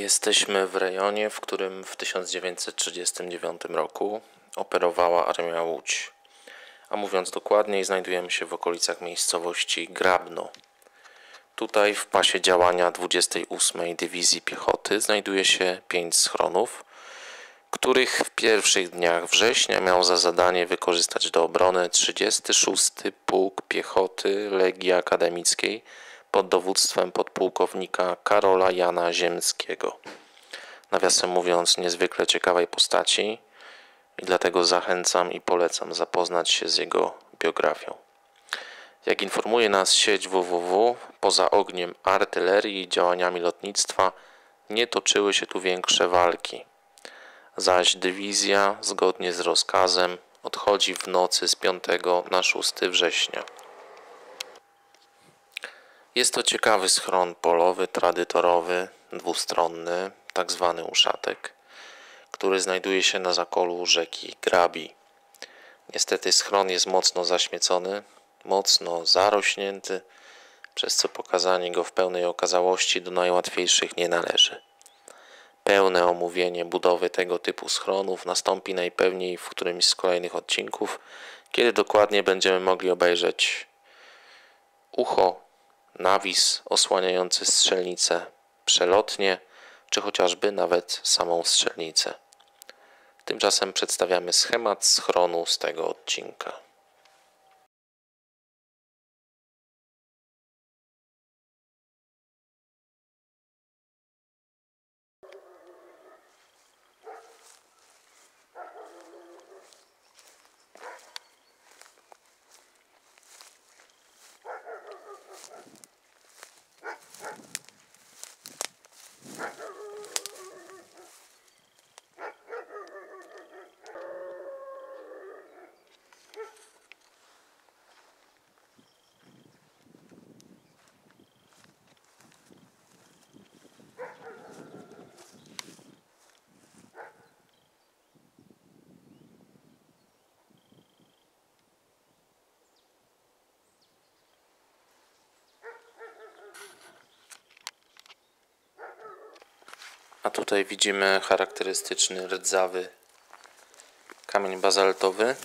Jesteśmy w rejonie, w którym w 1939 roku operowała Armia Łódź. A mówiąc dokładniej, znajdujemy się w okolicach miejscowości Grabno. Tutaj w pasie działania 28 Dywizji Piechoty znajduje się pięć schronów, których w pierwszych dniach września miał za zadanie wykorzystać do obrony 36 Pułk Piechoty Legii Akademickiej pod dowództwem podpułkownika Karola Jana Ziemskiego. Nawiasem mówiąc, niezwykle ciekawej postaci i dlatego zachęcam i polecam zapoznać się z jego biografią. Jak informuje nas sieć www, poza ogniem artylerii i działaniami lotnictwa nie toczyły się tu większe walki. Zaś dywizja, zgodnie z rozkazem, odchodzi w nocy z 5 na 6 września. Jest to ciekawy schron polowy, tradytorowy, dwustronny, tak zwany uszatek, który znajduje się na zakolu rzeki Grabi. Niestety schron jest mocno zaśmiecony, mocno zarośnięty, przez co pokazanie go w pełnej okazałości do najłatwiejszych nie należy. Pełne omówienie budowy tego typu schronów nastąpi najpewniej w którymś z kolejnych odcinków, kiedy dokładnie będziemy mogli obejrzeć ucho, nawis osłaniający strzelnicę przelotnie, czy chociażby nawet samą strzelnicę. Tymczasem przedstawiamy schemat schronu z tego odcinka. A tutaj widzimy charakterystyczny rdzawy kamień bazaltowy,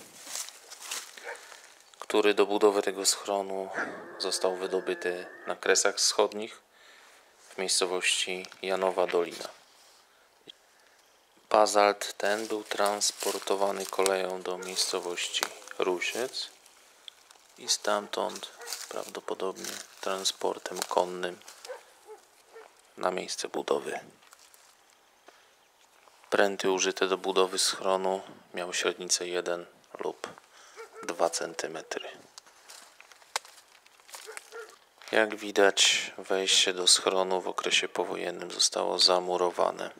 który do budowy tego schronu został wydobyty na Kresach Wschodnich w miejscowości Janowa Dolina. Bazalt ten był transportowany koleją do miejscowości Rusiec i stamtąd prawdopodobnie transportem konnym na miejsce budowy. Pręty użyte do budowy schronu miały średnicę 1 lub 2 cm. Jak widać, wejście do schronu w okresie powojennym zostało zamurowane.